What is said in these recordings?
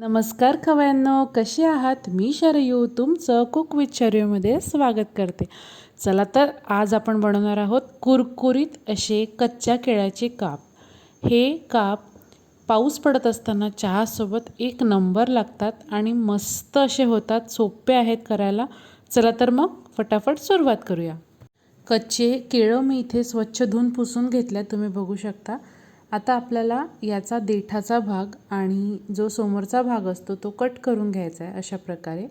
नमस्कार खवयांनो कसे आहात? मी शरयू तुमचं कुक विथ शरयूमध्ये स्वागत करते. चला तर आज आपण बनवणार आहोत कुरकुरीत असे कच्च्या केळ्याचे काप. हे काप पाऊस पडत असताना चहासोबत एक नंबर लागतात आणि मस्त असे होतात सोपे आहेत करायला. चला तर मग फटाफट सुरुवात करूया. कच्चे केळं मी इथे स्वच्छ धुवून पुसून घेतल्या तुम्ही बघू शकता. आता आपल्याला याचा देठाचा भाग आणि जो समोरचा भाग असतो तो कट करून घ्यायचा आहे अशा प्रकारे.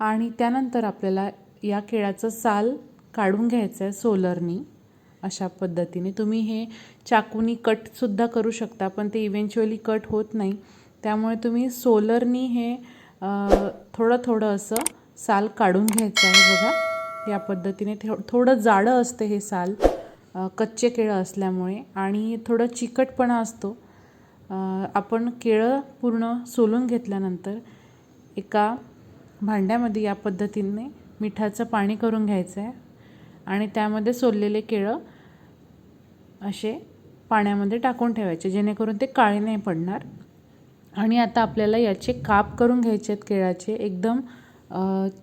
आणि त्यानंतर आपल्याला या केळाचं साल काढून घ्यायचं आहे सोलरनी अशा पद्धतीने. तुम्ही हे चाकूनी कटसुद्धा करू शकता पण ते इव्हेंच्युअली कट होत नाही. त्यामुळे तुम्ही सोलरनी हे थोडं थोडं असं साल काढून घ्यायचं आहे बघा. या पद्धतीने थोडं जाडं असते हे साल. कच्चे केळं असल्यामुळे आणि थोडं चिकटपणा असतो. आपण केळं पूर्ण सोलून घेतल्यानंतर एका भांड्यामध्ये या पद्धतीने मिठाचं पाणी करून घ्यायचं आहे आणि त्यामध्ये सोललेले केळं असे पाण्यामध्ये टाकून ठेवायचे जेणेकरून ते काळे नाही पडणार. आणि आता आपल्याला याचे काप करून घ्यायचे आहेत केळाचे एकदम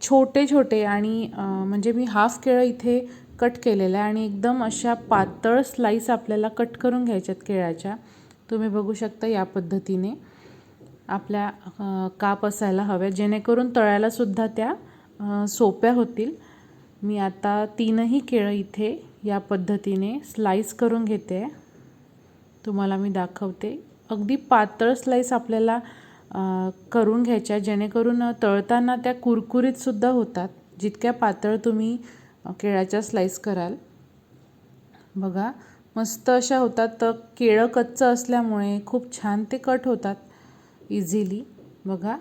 छोटे छोटे आणि म्हणजे मी हाफ केळं इथे कट केलेलं आहे आणि एकदम अशा पातळ स्लाईस आपल्याला कट करून घ्यायच्यात केळ्याच्या. तुम्ही बघू शकता या पद्धतीने. आपल्या काप असायला हव्या. जेणेकरून तळायलासुद्धा त्या सोप्या होतील. मी आता तीनही केळं इथे या पद्धतीने स्लाईस करून घेते. तुम्हाला मी दाखवते. अगदी पातळ स्लाईस आपल्याला करून घ्यायच्या जेणेकरून तळताना त्या कुरकुरीतसुद्धा होतात. जितक्या पातळ तुम्ही केळ्याच्या स्लाईस कराल. बघा मस्त अशा होतात. तर केळं कच्चं असल्यामुळे खूप छान ते कट होतात इझिली बघा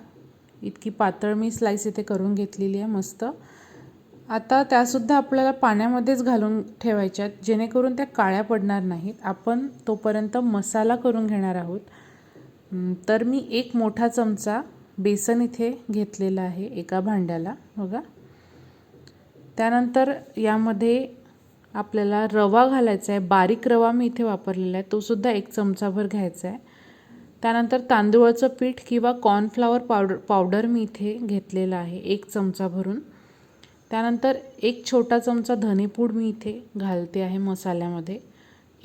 इतकी पातळ मी स्लाईस इथे करून घेतलेली आहे मस्त. आता त्यासुद्धा आपल्याला पाण्यामध्येच घालून ठेवायच्यात जेणेकरून त्या काळ्या पडणार नाहीत. आपण तोपर्यंत मसाला करून घेणार आहोत. तर मी एक मोठा चमचा बेसन इथे घेतलेला आहे एका भांड्याला. बघा. त्यानंतर यामध्ये आपल्याला रवा घालायचा आहे. बारीक रवा मी इथे वापरलेला आहे. तोसुद्धा एक चमचाभर घ्यायचा आहे. त्यानंतर तांदूळाचं पीठ किंवा कॉर्नफ्लावर पावडर पावडर मी इथे घेतलेलं आहे. एक चमचा भरून त्यानंतर एक छोटा चमचा धनेपूड मी इथे घालते आहे मसाल्यामध्ये.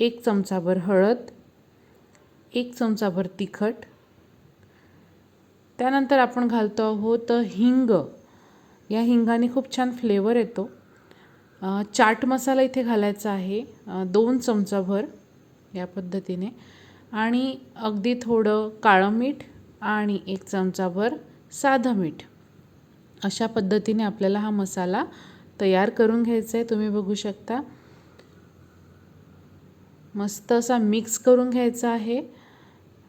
एक चमचाभर हळद. एक चमचाभर तिखट. त्यानंतर आपण घालतो आहोत हिंग. या हिंगाने खूप छान फ्लेवर येतो. चाट मसाला इथे घालायचा आहे. दोन चमचाभर या पद्धतीने. आणि अगदी थोडं काळं मीठ आणि एक चमचाभर साधं मीठ. अशा पद्धतीने आपल्याला हा मसाला तयार करून घ्यायचा आहे. तुम्ही बघू शकता. मस्त असा मिक्स करून घ्यायचा आहे.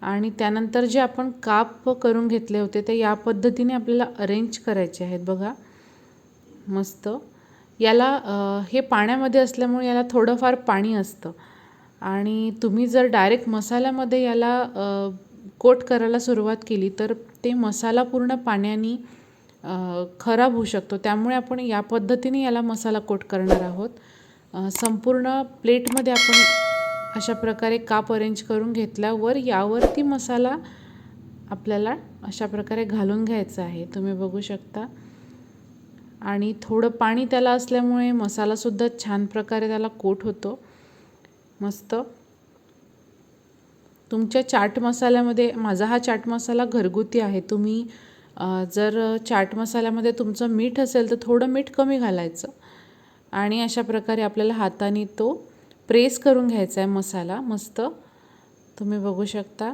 आणि त्यानंतर जे आपण काप करून घेतले होते ते या पद्धतीने आपल्याला अरेंज करायचे आहेत. बघा. मस्त. याला हे पाण्यामध्ये असल्यामुळे याला थोडंफार पाणी असतं. आणि तुम्ही जर डायरेक्ट मसाल्यामध्ये याला कोट करायला सुरुवात केली तर ते मसाला पूर्ण पाण्याने खराब होऊ शकतो. त्यामुळे आपण या पद्धतीने याला मसाला कोट करणार आहोत. संपूर्ण प्लेटमध्ये आपण अशा प्रकारे काप अरेंज करून घेतल्यावर यावरती मसाला आपल्याला अशा प्रकारे घालून घ्यायचा आहे. तुम्ही बघू शकता. आणि थोडं पाणी त्याला असल्यामुळे मसालासुद्धा छान प्रकारे त्याला कोट होतो. मस्त. तुमच्या चाट मसाल्यामध्ये माझा हा चाट मसाला घरगुती आहे. तुम्ही जर चाट मसाल्यामध्ये तुमचं मीठ असेल तर थोडं मीठ कमी घालायचं. आणि अशा प्रकारे आपल्याला हाताने तो प्रेस करून घ्यायचा आहे मसाला. मस्त. तुम्ही बघू शकता.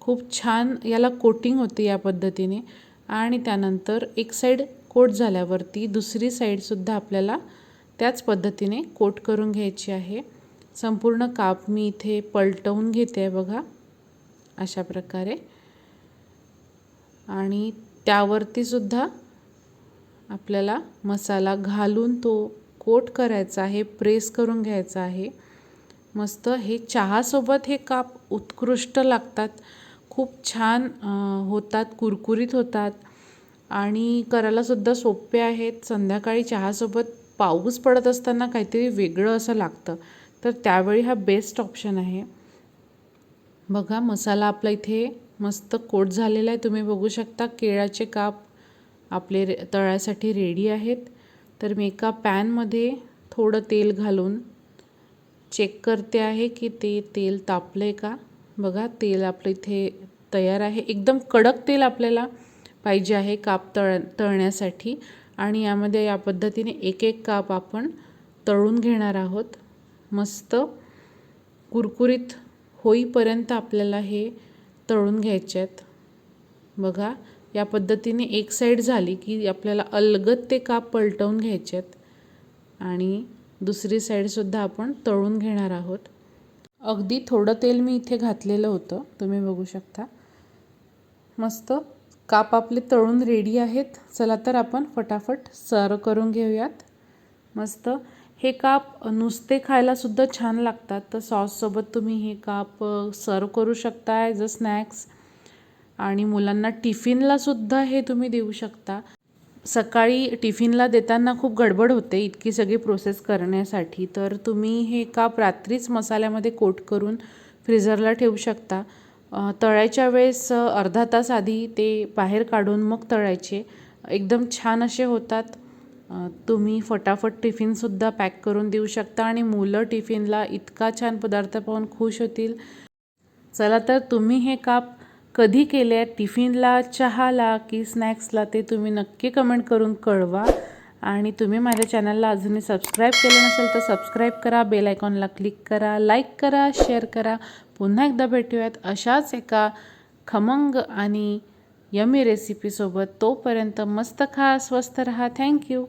खूप छान याला कोटिंग होते या पद्धतीने. आणि त्यानंतर एक साईड कोट झाल्यावरती दुसरी साईडसुद्धा आपल्याला त्याच पद्धतीने कोट करून घ्यायची आहे. संपूर्ण काप मी इथे पलटवून घेते आहे बघा. अशा प्रकारे. आणि त्यावरतीसुद्धा आपल्याला मसाला घालून तो कोट करायचा आहे प्रेस करून घ्यायचा आहे. मस्त हे चहासोबत हे काप उत्कृष्ट लागतात. खूप छान होतात कुरकुरीत होतात. आणि करायलासुद्धा सोपे आहेत. संध्याकाळी चहासोबत पाऊस पडत असताना काहीतरी वेगळं असं लागतं. तर त्यावेळी हा बेस्ट ऑप्शन आहे. बघा मसाला आपला इथे मस्त कोट झालेला आहे. तुम्ही बघू शकता केळाचे काप आपले रे तळायसाठी रेडी आहेत. तर मी एका पॅनमध्ये थोडं तेल घालून चेक करते आहे की ते तेल तापलं आहे का? बघा तेल आपलं इथे तयार आहे. एकदम कडक तेल आपल्याला पाहिजे आहे काप तळ तळण्यासाठी. आणि यामध्ये या पद्धतीने एक एक काप आपण तळून घेणार आहोत. मस्त कुरकुरीत होईपर्यंत आपल्याला हे तळून घ्यायचे आहेत. बघा या पद्धतीने एक साईड झाली की आपल्याला अलगद ते काप पलटवून घ्यायचे आहेत. आणि दुसरी साईडसुद्धा आपण तळून घेणार आहोत. अगदी थोडं तेल मी इथे घातलेलं होतं. तुम्ही बघू शकता. मस्त. काप आपले तळून रेडी आहेत. चला तर आपण फटाफट सर्व करून घेऊयात. मस्त. हे काप नुसते खायलासुद्धा छान लागतात. तर सॉससोबत तुम्ही हे काप सर्व करू शकता ॲज अ स्नॅक्स आणि मुलांना टिफिनलासुद्धा हे तुम्ही देऊ शकता. सकाळी टिफिनला देताना खूप गडबड होते इतकी सगळी प्रोसेस करण्यासाठी. तर तुम्ही हे काप रात्रीच मसाल्यामध्ये कोट करून फ्रीझरला ठेवू शकता. तळायच्या वेळेस अर्धा तास आधी ते बाहेर काढून मग तळायचे. एकदम छान असे होतात. तुम्ही फटाफट टिफिनसुद्धा पॅक करून देऊ शकता आणि मुलं टिफिनला इतका छान पदार्थ पाहून खुश होतील. चला तर तुम्ही हे काप कधी केले आहेत? टिफिनला चहाला की स्नॅक्सला ते तुम्ही नक्की कमेंट करून कळवा. आणि तुम्ही माझ्या चॅनलला अजूनही सबस्क्राईब केलं नसेल तर सबस्क्राईब करा बेल आयकॉनला क्लिक करा लाईक करा शेअर करा. पुन्हा एकदा भेटूयात अशाच एका खमंग आणि यमी रेसिपीसोबत तोपर्यंत मस्त खा स्वस्त रहा. थँक्यू